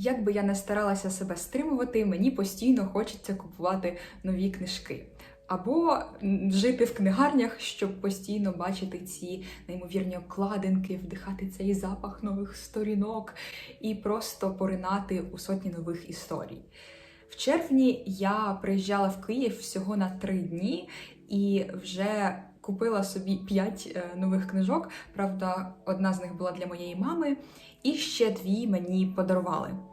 Як би я не старалася себе стримувати, мені постійно хочеться купувати нові книжки. Або жити в книгарнях, щоб постійно бачити ці неймовірні обкладинки, вдихати цей запах нових сторінок і просто поринати у сотні нових історій. В червні я приїжджала в Київ всього на три дні і вже купила собі п'ять е, нових книжок. Правда, одна з них була для моєї мами, і ще дві мені подарували.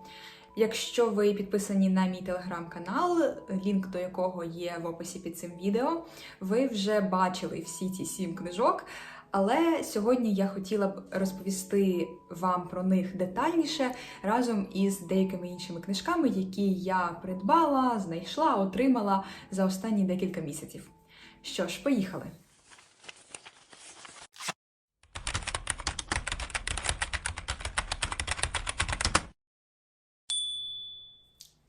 Якщо ви підписані на мій телеграм-канал, лінк до якого є в описі під цим відео, ви вже бачили всі ці сім книжок. Але сьогодні я хотіла б розповісти вам про них детальніше разом із деякими іншими книжками, які я придбала, знайшла, отримала за останні декілька місяців. Що ж, поїхали!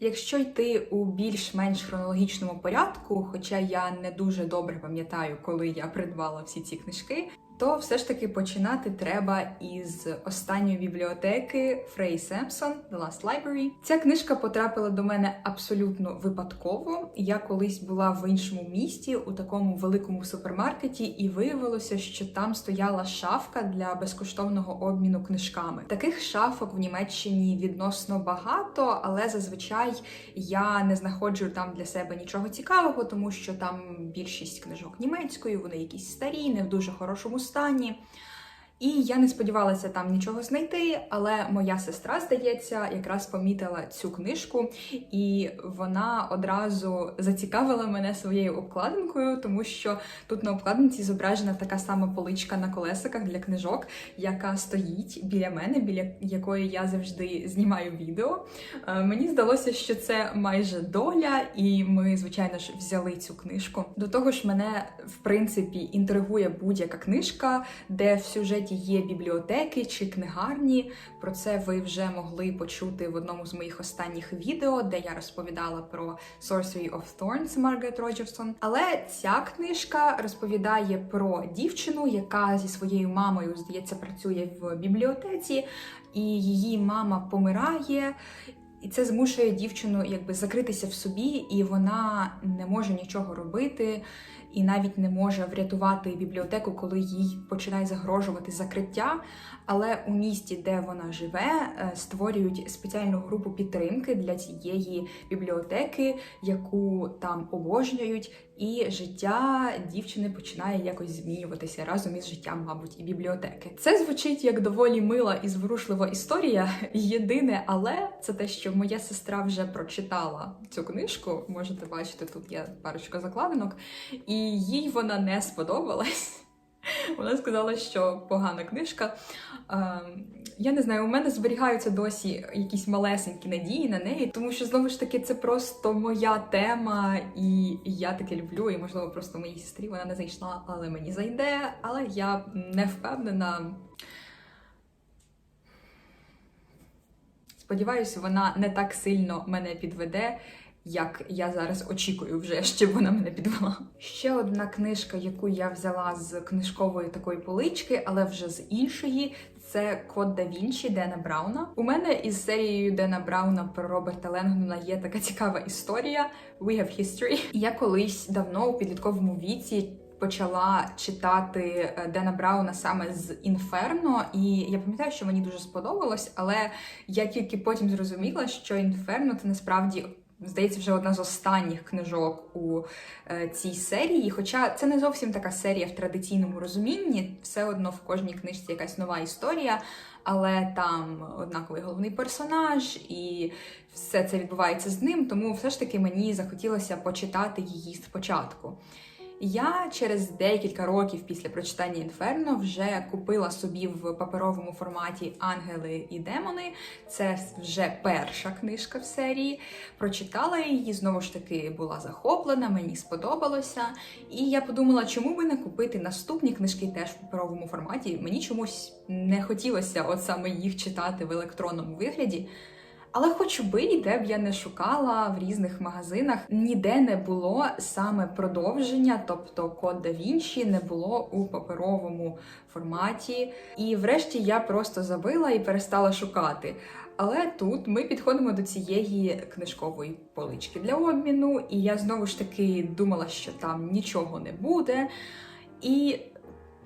Якщо йти у більш-менш хронологічному порядку, хоча я не дуже добре пам'ятаю, коли я придбала всі ці книжки, то все ж таки починати треба із останньої бібліотеки Фрей Семпсон The Last Library. Ця книжка потрапила до мене абсолютно випадково. Я колись була в іншому місті у такому великому супермаркеті, і виявилося, що там стояла шафка для безкоштовного обміну книжками. Таких шафок в Німеччині відносно багато, але зазвичай я не знаходжу там для себе нічого цікавого, тому що там більшість книжок німецькою, вони якісь старі, не в дуже хорошому стані. І я не сподівалася там нічого знайти, але моя сестра, здається, якраз помітила цю книжку, і вона одразу зацікавила мене своєю обкладинкою, тому що тут на обкладинці зображена така сама поличка на колесиках для книжок, яка стоїть біля мене, біля якої я завжди знімаю відео. Е, Мені здалося, що це майже доля, і ми, звичайно ж, взяли цю книжку. До того ж, мене в принципі інтригує будь-яка книжка, де в сюжеті є бібліотеки чи книгарні. Про це ви вже могли почути в одному з моїх останніх відео, де я розповідала про Sorcery of Thorns Маргарет Роджерсон. Але ця книжка розповідає про дівчину, яка зі своєю мамою, здається, працює в бібліотеці, і її мама помирає. І це змушує дівчину якби закритися в собі, і вона не може нічого робити, і навіть не може врятувати бібліотеку, коли їй починає загрожувати закриття. Але у місті, де вона живе, е, створюють спеціальну групу підтримки для цієї бібліотеки, яку там обожнюють, і життя дівчини починає якось змінюватися разом із життям, мабуть, і бібліотеки. Це звучить як доволі мила і зворушлива історія. Єдине, але це те, що моя сестра вже прочитала цю книжку. Можете бачити, тут є парочка закладинок, і їй вона не сподобалась. Вона сказала, що погана книжка. Ем, Я не знаю, у мене зберігаються досі якісь малесенькі надії на неї, тому що знову ж таки це просто моя тема, і я таке люблю. І можливо, просто моїй сестрі вона не зайшла, але мені зайде. Але я не впевнена. Сподіваюся, вона не так сильно мене підведе, як я зараз очікую вже, щоб вона мене підвела. Ще одна книжка, яку я взяла з книжкової такої полички, але вже з іншої. Це Код да Вінчі Дена Брауна. У мене із серією Дена Брауна про Роберта Ленгдона є така цікава історія. We have history. Я колись давно у підлітковому віці почала читати е, Дена Брауна саме з Інферно, і я пам'ятаю, що мені дуже сподобалось, але я тільки потім зрозуміла, що Інферно це насправді. Здається, вже одна з останніх книжок у е, цій серії. Хоча це не зовсім така серія в традиційному розумінні, все одно в кожній книжці якась нова історія, але там однаковий головний персонаж, і все це відбувається з ним. Тому все ж таки мені захотілося почитати її спочатку. Я через декілька років після прочитання Інферно вже купила собі в паперовому форматі Ангели і демони. Це вже перша книжка в серії. Прочитала її, знову ж таки була захоплена, мені сподобалося. І я подумала, чому би не купити наступні книжки теж в паперовому форматі. Мені чомусь не хотілося от саме їх читати в електронному вигляді. Але хоч би де б я не шукала в різних магазинах, ніде не було саме продовження, тобто код да Вінчі не було у паперовому форматі. І врешті я просто забила і перестала шукати. Але тут ми підходимо до цієї книжкової полички для обміну, і я знову ж таки думала, що там нічого не буде. І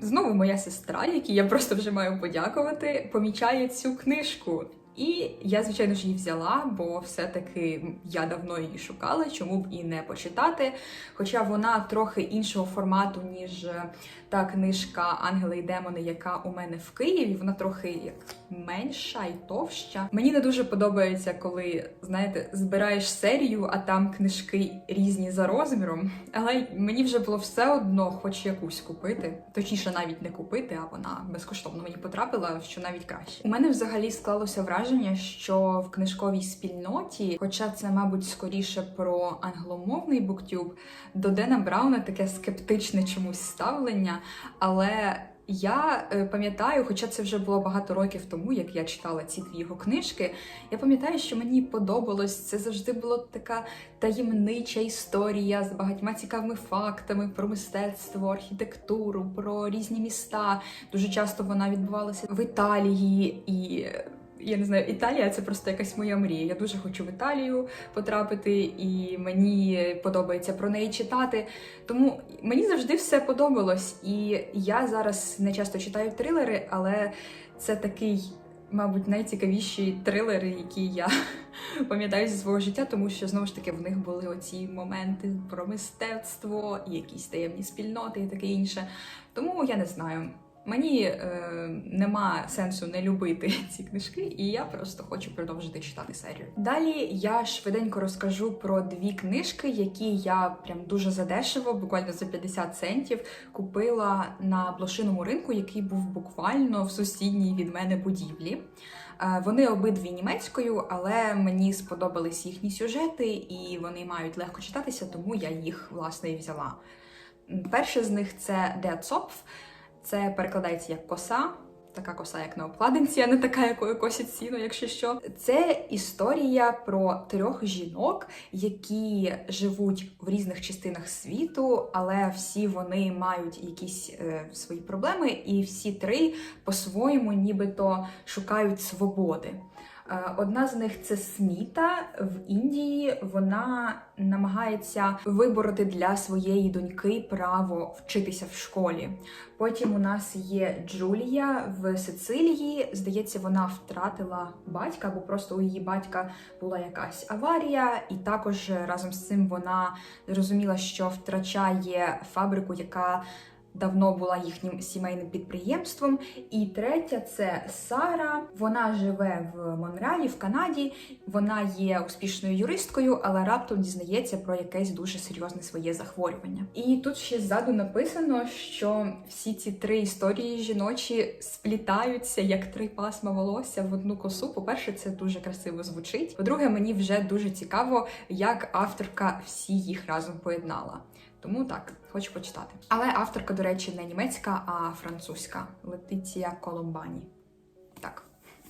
знову моя сестра, якій я просто вже маю подякувати, помічає цю книжку. І я, звичайно ж, її взяла, бо все-таки я давно її шукала, чому б і не почитати. Хоча вона трохи іншого формату, ніж е, та книжка Ангели і демони, яка у мене в Києві. Вона трохи як менша і товща. Мені не дуже подобається, коли знаєте, збираєш серію, а там книжки різні за розміром. Але мені вже було все одно, хоч якусь купити. Точніше, навіть не купити, а вона безкоштовно мені потрапила, що навіть краще. У мене взагалі склалося враження, що в книжковій спільноті, хоча це, мабуть, скоріше про англомовний буктюб, до Дена Брауна таке скептичне чомусь ставлення. Але я е, пам'ятаю, хоча це вже було багато років тому, як я читала ці дві його книжки. Я пам'ятаю, що мені подобалось. Це завжди була така таємнича історія з багатьма цікавими фактами про мистецтво, архітектуру, про різні міста. Дуже часто вона відбувалася в Італії і. Я не знаю, Італія це просто якась моя мрія. Я дуже хочу в Італію потрапити, і мені подобається про неї читати. Тому мені завжди все подобалось. І я зараз не часто читаю трилери, але це такий, мабуть, найцікавіші трилери, які я пам'ятаю зі свого життя, тому що знову ж таки в них були оці моменти про мистецтво, якісь таємні спільноти і таке інше. Тому я не знаю. Мені е, нема сенсу не любити ці книжки, і я просто хочу продовжити читати серію. Далі я швиденько розкажу про дві книжки, які я прям дуже задешево, буквально за 50 центів, купила на блошиному ринку, який був буквально в сусідній від мене будівлі. Е, Вони обидві німецькою, але мені сподобались їхні сюжети, і вони мають легко читатися, тому я їх власне і взяла. Перше з них це Der Zopf. Це перекладається як коса, така коса, як на обкладинці, а не така, якою косять сіно, якщо що. Це історія про трьох жінок, які живуть в різних частинах світу, але всі вони мають якісь е, свої проблеми, і всі три по-своєму нібито шукають свободи. Е, Одна з них це Сміта в Індії. Вона намагається вибороти для своєї доньки право вчитися в школі. Потім у нас є Джулія в Сицилії. Здається, вона втратила батька, або просто у її батька була якась аварія, і також разом з цим вона зрозуміла, що втрачає фабрику, яка давно була їхнім сімейним підприємством. І третя це Сара. Вона живе в Монреалі, в Канаді. Вона є успішною юристкою, але раптом дізнається про якесь дуже серйозне своє захворювання. І тут ще ззаду написано, що всі ці три історії жіночі сплітаються як три пасма волосся в одну косу. По-перше, це дуже красиво звучить. По-друге, мені вже дуже цікаво, як авторка всі їх разом поєднала. Тому так, хочу почитати. Але авторка, до речі, не німецька, а французька Летиція Коломбані. Так.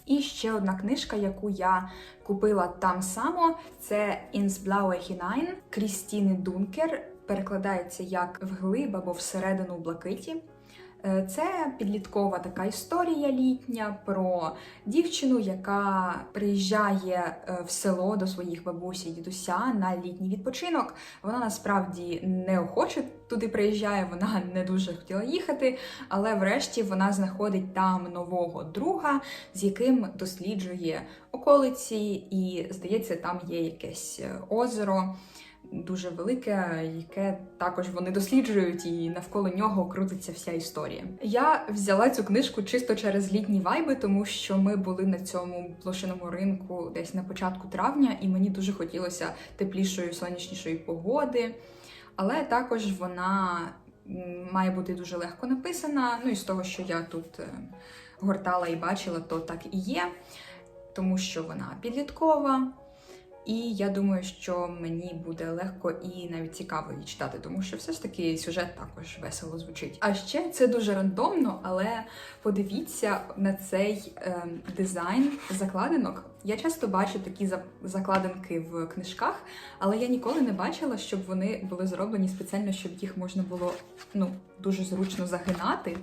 І ще одна книжка, яку я купила там само, це Ins Blaue Hinein Крістіни Дункер. Перекладається як вглиб або всередину блакиті. Е, Це підліткова така історія літня про дівчину, яка приїжджає е, в село до своїх бабусі і дідуся на літній відпочинок. Вона насправді неохоче туди приїжджає, вона не дуже хотіла їхати, але врешті вона знаходить там нового друга, з яким досліджує околиці, і здається, там є якесь е, озеро дуже велике, яке також вони досліджують, і навколо нього крутиться вся історія. Я взяла цю книжку чисто через літні вайби, тому що ми були на цьому блошиному ринку десь на початку травня, і мені дуже хотілося теплішої, сонячнішої погоди. Але також вона має бути дуже легко написана. Ну і з того, що я тут е, гортала і бачила, то так і є, тому що вона підліткова. І я думаю, що мені буде легко і навіть цікаво її читати, тому що все ж таки сюжет також весело звучить. А ще це дуже рандомно, але подивіться на цей е, дизайн закладинок. Я часто бачу такі за- закладинки в книжках, але я ніколи не бачила, щоб вони були зроблені спеціально, щоб їх можна було ну дуже зручно загинати.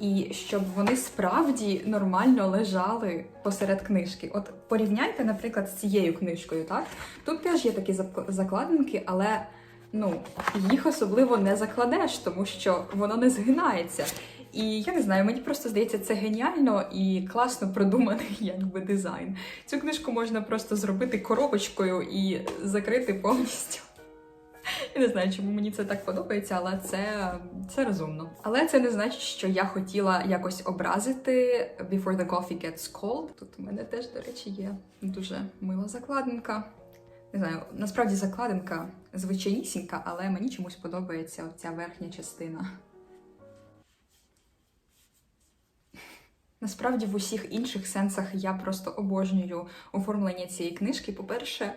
І щоб вони справді нормально лежали посеред книжки. От порівняйте, наприклад, з цією книжкою, так? Тут теж є такі зак- закладинки, але ну, їх особливо не закладеш, тому що воно не згинається. І я не знаю, мені просто здається, це геніально і класно продуманий якби дизайн. Цю книжку можна просто зробити коробочкою і закрити повністю. Я не знаю, чому мені це так подобається, але це, це розумно. Але це не значить, що я хотіла якось образити Before the Coffee Gets Cold. Тут у мене теж, до речі, є дуже мила закладинка. Не знаю, насправді закладинка звичайнісінька, але мені чомусь подобається ця верхня частина. Насправді, в усіх інших сенсах я просто обожнюю оформлення цієї книжки. По-перше,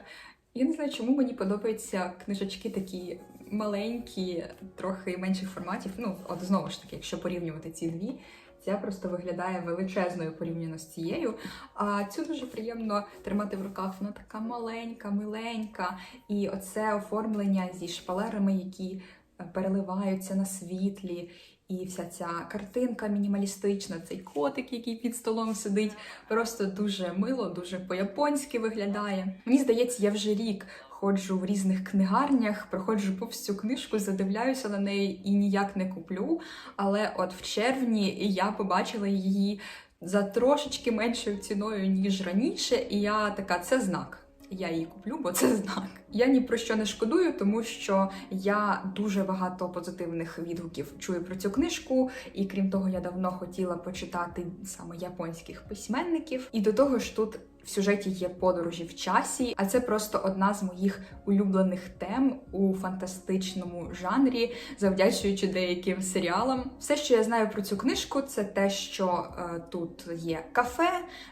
я не знаю, чому мені подобаються книжечки такі маленькі, трохи менших форматів. Ну, от знову ж таки, якщо порівнювати ці дві, ця просто виглядає величезною порівняно з цією. А цю дуже приємно тримати в руках. Вона така маленька, миленька. І оце оформлення зі шпалерами, які е, переливаються на світлі. І вся ця картинка мінімалістична, цей котик, який під столом сидить, просто дуже мило, дуже по-японськи виглядає. Мені здається, я вже рік ходжу в різних книгарнях, проходжу повз цю книжку, задивляюся на неї і ніяк не куплю. Але от в червні я побачила її за трошечки меншою ціною, ніж раніше, і я така, це знак. Я її куплю, бо це знак. Я ні про що не шкодую, тому що я дуже багато позитивних відгуків чую про цю книжку, і крім того, я давно хотіла почитати саме японських письменників. І до того ж, тут в сюжеті є подорожі в часі, а це просто одна з моїх улюблених тем у фантастичному жанрі, завдячуючи деяким серіалам. Все, що я знаю про цю книжку, це те, що е, тут є кафе,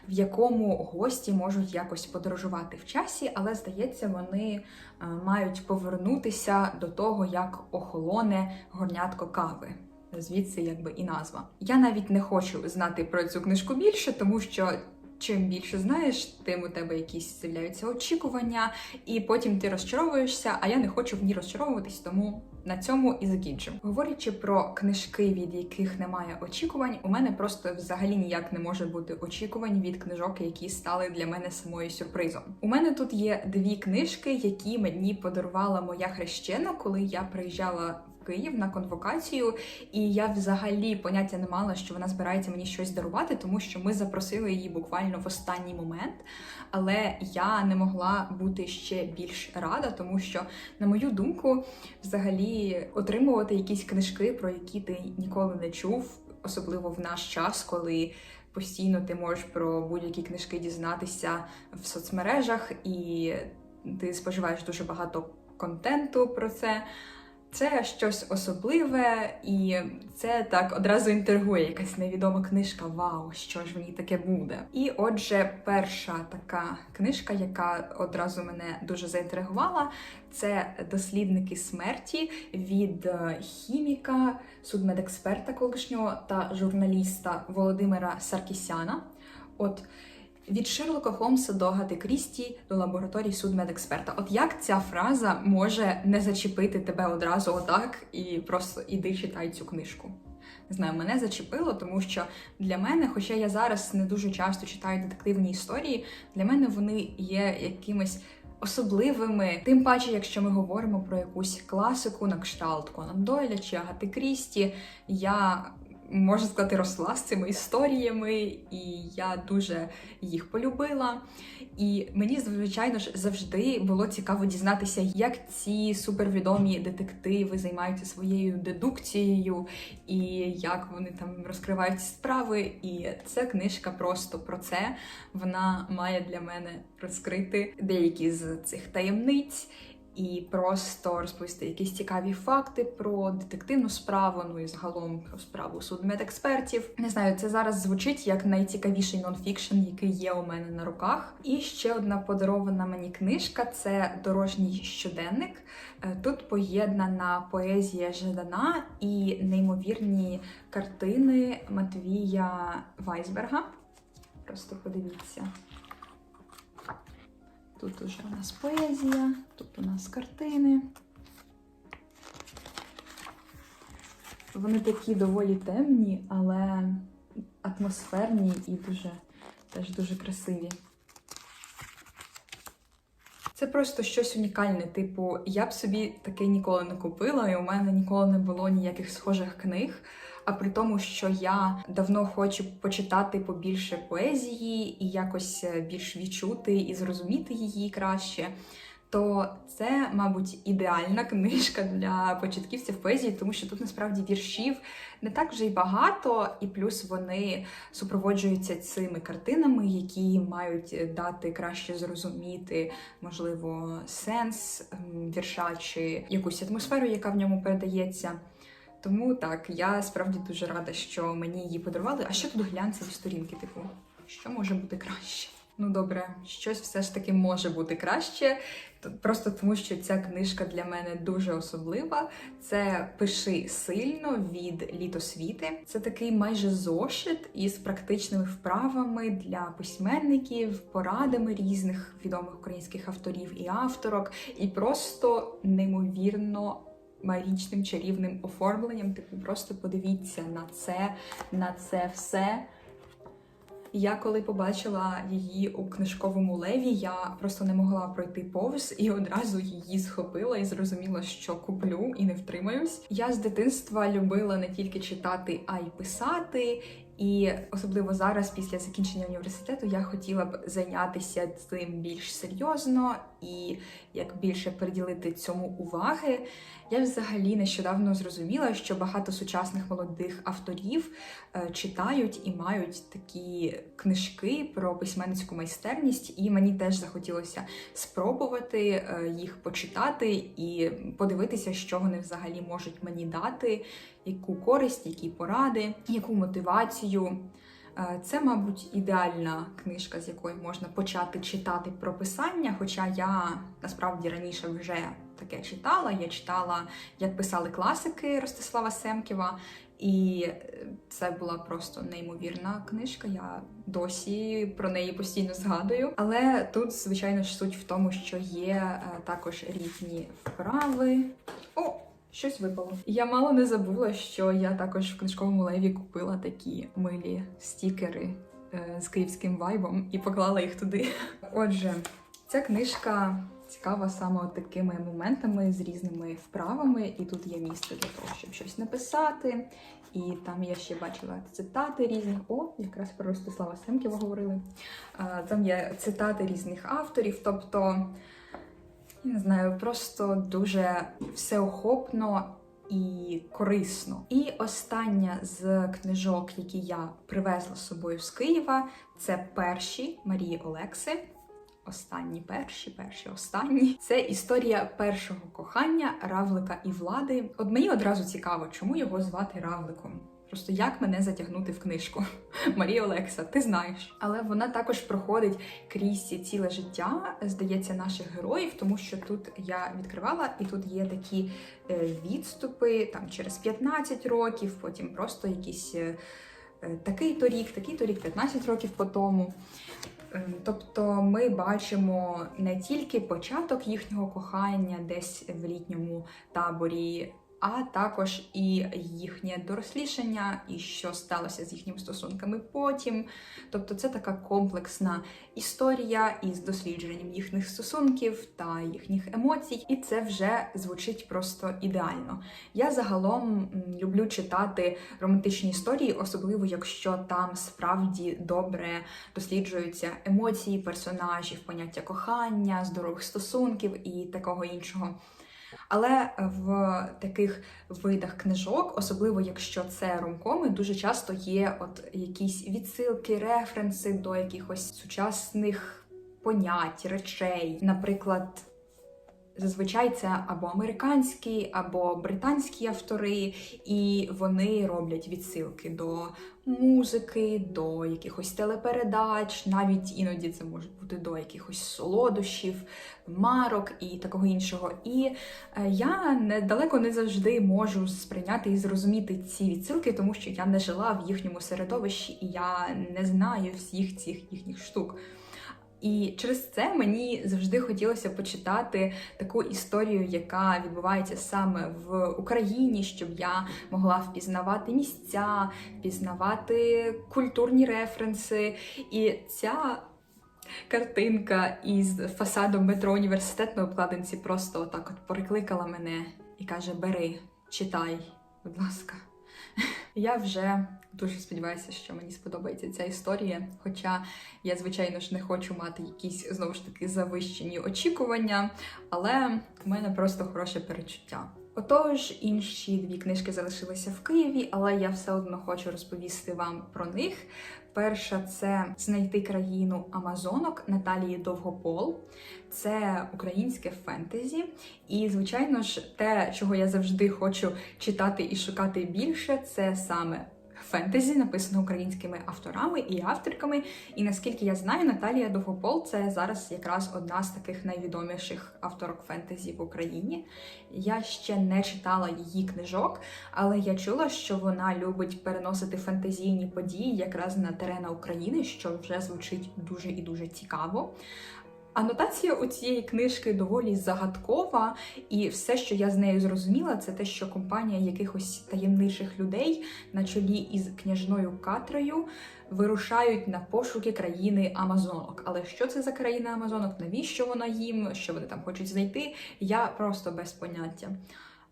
в якому гості можуть якось подорожувати в часі, але здається, вони е, мають повернутися до того, як охолоне горнятко кави. Звідси, якби і назва. Я навіть не хочу знати про цю книжку більше, тому що чим більше знаєш, тим у тебе якісь з'являються очікування, і потім ти розчаровуєшся. А я не хочу в ній розчаровуватись, тому на цьому і закінчимо. Говорячи про книжки, від яких немає очікувань, у мене просто взагалі ніяк не може бути очікувань від книжок, які стали для мене самою сюрпризом. У мене тут є дві книжки, які мені подарувала моя хрещена, коли я приїжджала. Київ на конвокацію, і я взагалі поняття не мала, що вона збирається мені щось дарувати, тому що ми запросили її буквально в останній момент. Але я не могла бути ще більш рада, тому що, на мою думку, взагалі отримувати якісь книжки, про які ти ніколи не чув, особливо в наш час, коли постійно ти можеш про будь-які книжки дізнатися в соцмережах, і ти споживаєш дуже багато контенту про це. Це щось особливе, і це так одразу інтригує якась невідома книжка. Вау, що ж в ній таке буде. І отже, перша така книжка, яка одразу мене дуже заінтригувала, це дослідники смерті від е, хіміка, судмедексперта колишнього та журналіста Володимира Саркісяна. От від Шерлока Холмса до Гати Крісті до лабораторії судмедексперта. От як ця фраза може не зачепити тебе одразу отак і просто іди читай цю книжку? Не знаю, мене зачепило, тому що для мене, хоча я зараз не дуже часто читаю детективні історії, для мене вони є якимись особливими. Тим паче, якщо ми говоримо про якусь класику на кшталт Конан Дойля чи Агати Крісті, я можна сказати, росла з цими історіями, і я дуже їх полюбила. І мені, звичайно ж, завжди було цікаво дізнатися, як ці супервідомі детективи займаються своєю дедукцією, і як вони там розкривають справи. І ця книжка просто про це. Вона має для мене розкрити деякі з цих таємниць і просто розповісти якісь цікаві факти про детективну справу, ну і загалом про справу судмедекспертів. Не знаю, це зараз звучить як найцікавіший нонфікшн, який є у мене на руках. І ще одна подарована мені книжка це дорожній щоденник. Е, Тут поєднана поезія Жадана і неймовірні картини Матвія Вайсберга. Просто подивіться. Тут уже у нас поезія, тут у нас картини. Вони такі доволі темні, але атмосферні і дуже теж дуже красиві. Це просто щось унікальне. Типу, я б собі таке ніколи не купила, і у мене ніколи не було ніяких схожих книг. А при тому, що я давно хочу почитати побільше поезії і якось е, більш відчути і зрозуміти її краще. То це, мабуть, ідеальна книжка для початківців поезії, тому що тут насправді віршів не так вже й багато, і плюс вони супроводжуються цими картинами, які мають дати краще зрозуміти, можливо, сенс вірша чи якусь атмосферу, яка в ньому передається. Тому так, я справді дуже рада, що мені її подарували. А що тут глянцеві сторінки? Типу, що може бути краще? Ну добре, щось все ж таки може бути краще. Просто тому, що ця книжка для мене дуже особлива. Це пиши сильно від літосвіти. Це такий майже зошит із практичними вправами для письменників, порадами різних відомих українських авторів і авторок, і просто неймовірно. Магічним чарівним оформленням, типу, просто подивіться на це, на це все. Я коли побачила її у книжковому леві, я просто не могла пройти повз і одразу її схопила і зрозуміла, що куплю і не втримаюсь. Я з дитинства любила не тільки читати, а й писати. І особливо зараз, після закінчення університету, я хотіла б зайнятися цим більш серйозно і як більше приділити цьому уваги. Я взагалі нещодавно зрозуміла, що багато сучасних молодих авторів е, читають і мають такі книжки про письменницьку майстерність, і мені теж захотілося спробувати е, їх почитати і подивитися, що вони взагалі можуть мені дати, яку користь, які поради, яку мотивацію. Е, Це, мабуть, ідеальна книжка, з якої можна почати читати про писання. Хоча я насправді раніше вже таке читала. Я читала, як писали класики Ростислава Семківа, і це була просто неймовірна книжка. Я досі про неї постійно згадую. Але тут, звичайно ж, суть в тому, що є е, також різні вправи. О! Щось випало. Я мало не забула, що я також в книжковому леві купила такі милі стікери е, з київським вайбом і поклала їх туди. Отже, ця книжка цікава саме от такими моментами з різними вправами, і тут є місце для того, щоб щось написати. І там я ще бачила цитати різних. О, якраз про Ростислава Семківа говорили. Там є цитати різних авторів, тобто. Я не знаю, просто дуже всеохопно і корисно. І остання з книжок, які я привезла з собою з Києва, це перші Марії Олекси. Останні перші, перші останні. Це історія першого кохання Равлика і влади. От мені одразу цікаво, чому його звати Равликом. Просто як мене затягнути в книжку? Марія Олекса, ти знаєш. Але вона також проходить крізь ціле життя, здається, наших героїв, тому що тут я відкривала, і тут є такі е, відступи там через 15 років, потім просто якісь е, е, такий то рік, такий то рік, 15 років по тому. Тобто ми бачимо не тільки початок їхнього кохання десь в літньому таборі, а також і їхнє дорослішання, і що сталося з їхніми стосунками потім. Тобто це така комплексна історія із дослідженням їхніх стосунків та їхніх емоцій, і це вже звучить просто ідеально. Я загалом люблю читати романтичні історії, особливо якщо там справді добре досліджуються емоції персонажів, поняття кохання, здорових стосунків і такого іншого. Але в таких видах книжок, особливо якщо це ромкоми, дуже часто є от якісь відсилки, референси до якихось сучасних понять, речей. Наприклад, зазвичай це або американські, або британські автори, і вони роблять відсилки до музики, до якихось телепередач, навіть іноді це може бути до якихось солодощів, марок і такого іншого. І е, я не далеко не завжди можу сприйняти і зрозуміти ці відсилки, тому що я не жила в їхньому середовищі і я не знаю всіх цих їхніх штук. І через це мені завжди хотілося почитати таку історію, яка відбувається саме в Україні, щоб я могла впізнавати місця, впізнавати культурні референси. І ця картинка із фасадом метро університет на обкладинці просто отак от перекликала мене і каже: Бери, читай, будь ласка. Я вже дуже сподіваюся, що мені сподобається ця історія. Хоча я, звичайно ж, не хочу мати якісь знову ж таки завищені очікування, але в мене просто хороше перечуття. Отож, інші дві книжки залишилися в Києві, але я все одно хочу розповісти вам про них. Перша це знайти країну Амазонок Наталії Довгопол. Це українське фентезі. І, звичайно ж, те, чого я завжди хочу читати і шукати більше, це саме фентезі, написане українськими авторами і авторками. І наскільки я знаю, Наталія Довгопол це зараз якраз одна з таких найвідоміших авторок фентезі в Україні. Я ще не читала її книжок, але я чула, що вона любить переносити фентезійні події якраз на терени України, що вже звучить дуже і дуже цікаво. Анотація у цієї книжки доволі загадкова, і все, що я з нею зрозуміла, це те, що компанія якихось таємничих людей на чолі із княжною Катрою вирушають на пошуки країни Амазонок. Але що це за країна Амазонок? Навіщо вона їм? Що вони там хочуть знайти? Я просто без поняття.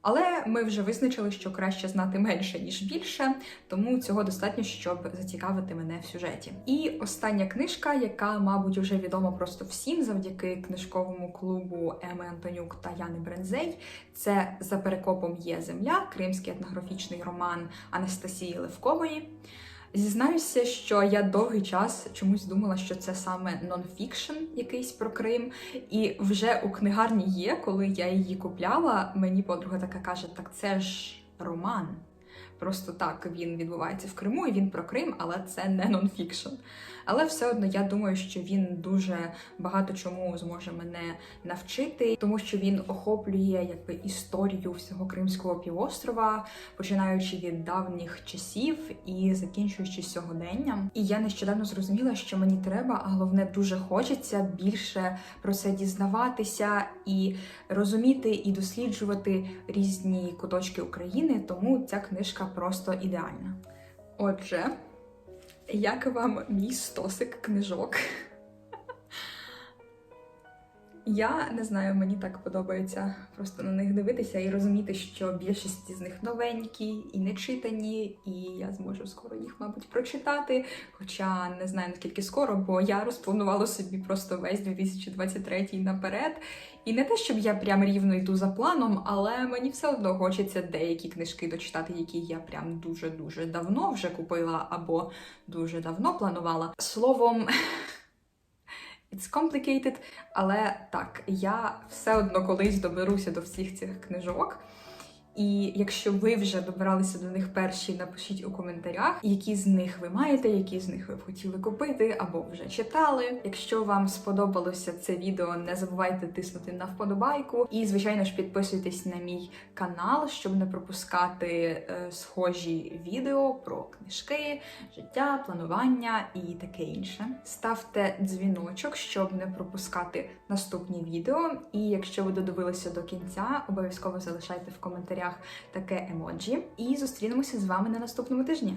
Але ми вже визначили, що краще знати менше ніж більше, тому цього достатньо, щоб зацікавити мене в сюжеті. І остання книжка, яка, мабуть, вже відома просто всім завдяки книжковому клубу Еми Антонюк та Яни Брензей. Це за перекопом є земля, кримський етнографічний роман Анастасії Левкової. Зізнаюся, що я довгий час чомусь думала, що це саме нонфікшн якийсь про Крим. І вже у книгарні є, коли я її купляла, мені подруга така каже: так це ж роман. Просто так він відбувається в Криму, і він про Крим, але це не нонфікшн. Але все одно я думаю, що він дуже багато чому зможе мене навчити, тому що він охоплює якби історію всього Кримського півострова, починаючи від давніх часів і закінчуючи сьогоденням. І я нещодавно зрозуміла, що мені треба, а головне дуже хочеться більше про це дізнаватися і розуміти і досліджувати різні куточки України. Тому ця книжка просто ідеальна. Отже. Як вам мій стосик книжок? Я не знаю, мені так подобається просто на них дивитися і розуміти, що більшість з них новенькі і не читані, і я зможу скоро їх, мабуть, прочитати. Хоча не знаю наскільки скоро, бо я розпланувала собі просто весь 2023 наперед. І не те, щоб я прям рівно йду за планом, але мені все одно хочеться деякі книжки дочитати, які я прям дуже-дуже давно вже купила або дуже давно планувала. Словом. It's complicated, але так, я все одно колись доберуся до всіх цих книжок. І якщо ви вже добиралися до них перші, напишіть у коментарях, які з них ви маєте, які з них ви б хотіли купити або вже читали. Якщо вам сподобалося це відео, не забувайте тиснути на вподобайку. І, звичайно ж, підписуйтесь на мій канал, щоб не пропускати е, схожі відео про книжки, життя, планування і таке інше. Ставте дзвіночок, щоб не пропускати наступні відео. І якщо ви додивилися до кінця, обов'язково залишайте в коментарях таке емоджі. І зустрінемося з вами на наступному тижні.